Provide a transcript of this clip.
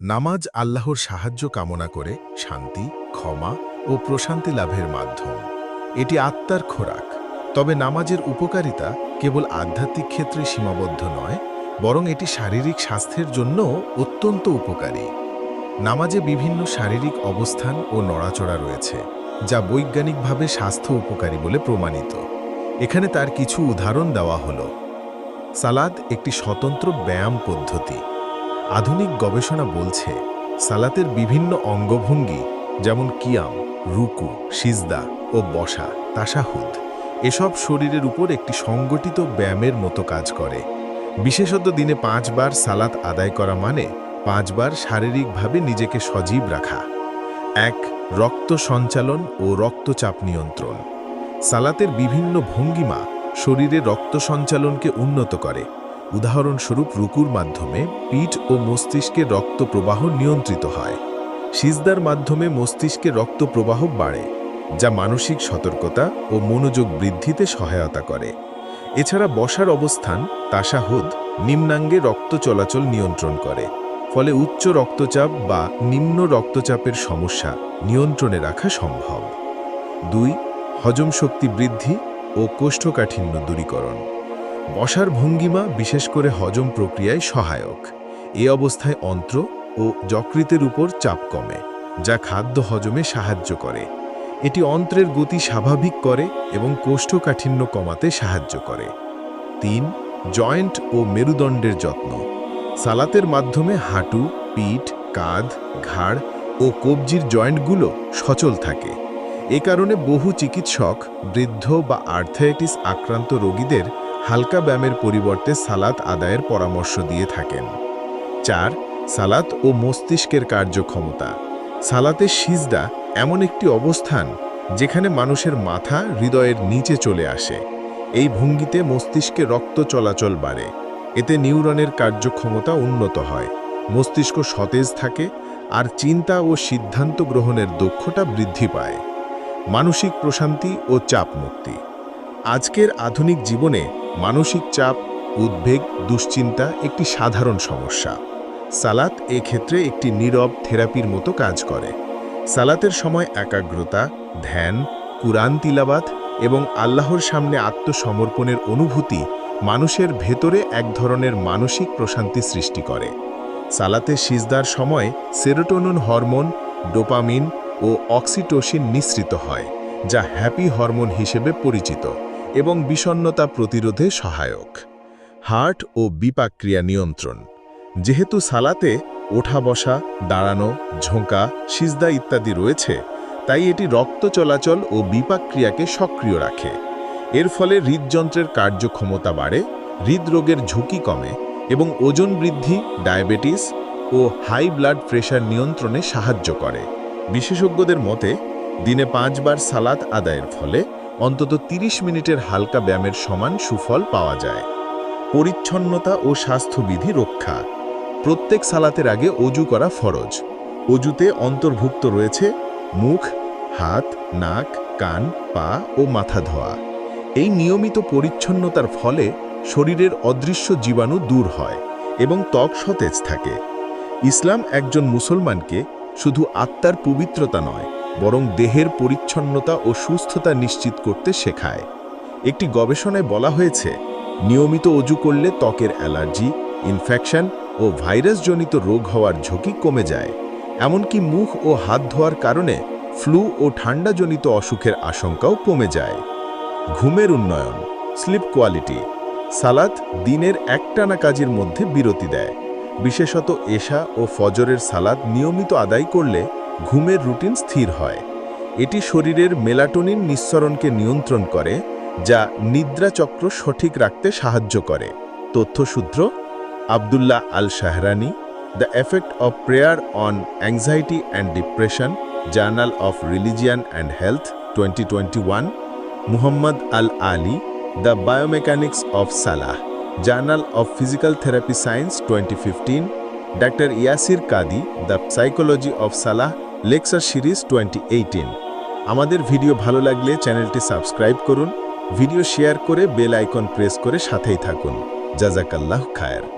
নামাজ আল্লাহর সাহায্য কামনা করে শান্তি, ক্ষমা ও প্রশান্তি লাভের মাধ্যম। এটি আত্মার খোরাক। তবে নামাজের উপকারিতা কেবল আধ্যাত্মিক ক্ষেত্রে সীমাবদ্ধ নয়, বরং এটি শারীরিক স্বাস্থ্যের জন্য অত্যন্ত উপকারী। নামাজে বিভিন্ন শারীরিক অবস্থান ও নড়াচড়া রয়েছে, যা বৈজ্ঞানিকভাবে স্বাস্থ্য উপকারী বলে প্রমাণিত। এখানে তার কিছু উদাহরণ দেওয়া হল। সালাদ একটি স্বতন্ত্র ব্যায়াম পদ্ধতি। আধুনিক গবেষণা বলছে, সালাতের বিভিন্ন অঙ্গভঙ্গি যেমন কিয়াম, রুকু, সিজদা ও বসা তাসাহুদ এসব শরীরের উপর একটি সংগঠিত ব্যায়ামের মতো কাজ করে। বিশেষত দিনে পাঁচবার সালাত আদায় করা মানে পাঁচবার শারীরিকভাবে নিজেকে সজীব রাখা। এক, রক্ত সঞ্চালন ও রক্তচাপ নিয়ন্ত্রণ। সালাতের বিভিন্ন ভঙ্গিমা শরীরে রক্ত সঞ্চালনকে উন্নত করে। উদাহরণস্বরূপ রুকুর মাধ্যমে পিঠ ও মস্তিষ্কে রক্ত প্রবাহ নিয়ন্ত্রিত হয়। সিজদার মাধ্যমে মস্তিষ্কে রক্ত প্রবাহ বাড়ে, যা মানসিক সতর্কতা ও মনোযোগ বৃদ্ধিতে সহায়তা করে। এছাড়া বসার অবস্থান, তাসাহুদ, নিম্নাঙ্গে রক্ত চলাচল নিয়ন্ত্রণ করে, ফলে উচ্চ রক্তচাপ বা নিম্ন রক্তচাপের সমস্যা নিয়ন্ত্রণে রাখা সম্ভব। দুই, হজম শক্তি বৃদ্ধি ও কোষ্ঠকাঠিন্য দূরীকরণ। বসার ভঙ্গিমা বিশেষ করে হজম প্রক্রিয়ায় সহায়ক। এ অবস্থায় অন্ত্র ও যকৃতের উপর চাপ কমে, যা খাদ্য হজমে সাহায্য করে। এটি অন্ত্রের গতি স্বাভাবিক করে এবং কোষ্ঠকাঠিন্য কমাতে সাহায্য করে। তিন, জয়েন্ট ও মেরুদণ্ডের যত্ন। সালাতের মাধ্যমে হাঁটু, পিঠ, কাঁধ, ঘাড় ও কবজির জয়েন্টগুলো সচল থাকে। এ কারণে বহু চিকিৎসক, বৃদ্ধ বা আর্থাইটিস আক্রান্ত রোগীদের হালকা ব্যায়ামের পরিবর্তে সালাত আদায়ের পরামর্শ দিয়ে থাকেন। চার, সালাত ও মস্তিষ্কের কার্যক্ষমতা। সালাতের সিজদা এমন একটি অবস্থান যেখানে মানুষের মাথা হৃদয়ের নিচে চলে আসে। এই ভঙ্গিতে মস্তিষ্কে রক্ত চলাচল বাড়ে। এতে নিউরনের কার্যক্ষমতা উন্নত হয়। মস্তিষ্ক সতেজ থাকে আর চিন্তা ও সিদ্ধান্ত গ্রহণের দক্ষতা বৃদ্ধি পায়। মানসিক প্রশান্তি ও চাপ মুক্তি আজকের আধুনিক জীবনে মানসিক চাপ, উদ্বেগ, দুশ্চিন্তা একটি সাধারণ সমস্যা। সালাত এক্ষেত্রে একটি নীরব থেরাপির মতো কাজ করে। সালাতের সময় একাগ্রতা, ধ্যান, কুরআন তিলাবাত এবং আল্লাহর সামনে আত্মসমর্পণের অনুভূতি মানুষের ভেতরে এক ধরনের মানসিক প্রশান্তি সৃষ্টি করে। সালাতে সিজদার সময় সেরোটোনিন হরমোন, ডোপামিন ও অক্সিটোসিন নিঃসৃত হয়, যা হ্যাপি হরমোন হিসেবে পরিচিত। এবং বিষণ্নতা প্রতিরোধে সহায়ক। হার্ট ও বিপাক্রিয়া নিয়ন্ত্রণ। যেহেতু সালাতে ওঠা বসা দাঁড়ানো, ঝোঁকা, সিজদা ইত্যাদি রয়েছে, তাই এটি রক্ত চলাচল ও বিপাক্রিয়াকে সক্রিয় রাখে। এর ফলে হৃদযন্ত্রের কার্যক্ষমতা বাড়ে, হৃদরোগের ঝুঁকি কমে এবং ওজন বৃদ্ধি, ডায়াবেটিস ও হাই ব্লাড প্রেশার নিয়ন্ত্রণে সাহায্য করে। বিশেষজ্ঞদের মতে, দিনে পাঁচবার সালাত আদায়ের ফলে অন্তত ৩০ মিনিটের হালকা ব্যায়ামের সমান সুফল পাওয়া যায়। পরিচ্ছন্নতা ও স্বাস্থ্যবিধি রক্ষা। প্রত্যেক সালাতের আগে অজু করা ফরজ। অজুতে অন্তর্ভুক্ত রয়েছে মুখ, হাত, নাক, কান, পা ও মাথা ধোয়া। এই নিয়মিত পরিচ্ছন্নতার ফলে শরীরের অদৃশ্য জীবাণু দূর হয় এবং ত্বক সতেজ থাকে। ইসলাম একজন মুসলমানকে শুধু আত্মার পবিত্রতা নয় বরং দেহের পরিচ্ছন্নতা ও সুস্থতা নিশ্চিত করতে শেখায়। একটি গবেষণায় বলা হয়েছে, নিয়মিত অজু করলে ত্বকের অ্যালার্জি, ইনফেকশন ও ভাইরাসজনিত রোগ হওয়ার ঝুঁকি কমে যায়। এমনকি মুখ ও হাত ধোয়ার কারণে ফ্লু ও ঠান্ডাজনিত অসুখের আশঙ্কাও কমে যায়। ঘুমের উন্নয়ন, স্লিপ কোয়ালিটি সালাত দিনের একটানা কাজের মধ্যে বিরতি দেয়। বিশেষত এশা ও ফজরের সালাদ নিয়মিত আদায় করলে ঘুমের রুটিন স্থির হয়। এটি শরীরের মেলাটোনিন নিঃসরণকে নিয়ন্ত্রণ করে, যা নিদ্রাচক্র সঠিক রাখতে সাহায্য করে। তথ্যসূত্র, Abdullah Al Shahrani the effect of prayer on anxiety and depression, journal of religion and health, twenty twenty one, Muhammad Al Ali the biomechanics of Salah, journal of physical therapy science, twenty fifteen, doctor Yasir Qadhi, the psychology of Salah lecture series twenty eighteen আমাদের video ভালো লাগলে চ্যানেলটি subscribe করুন, video share করে bell icon press করে সাথেই থাকুন। জাজাকাল্লাহ খায়ের।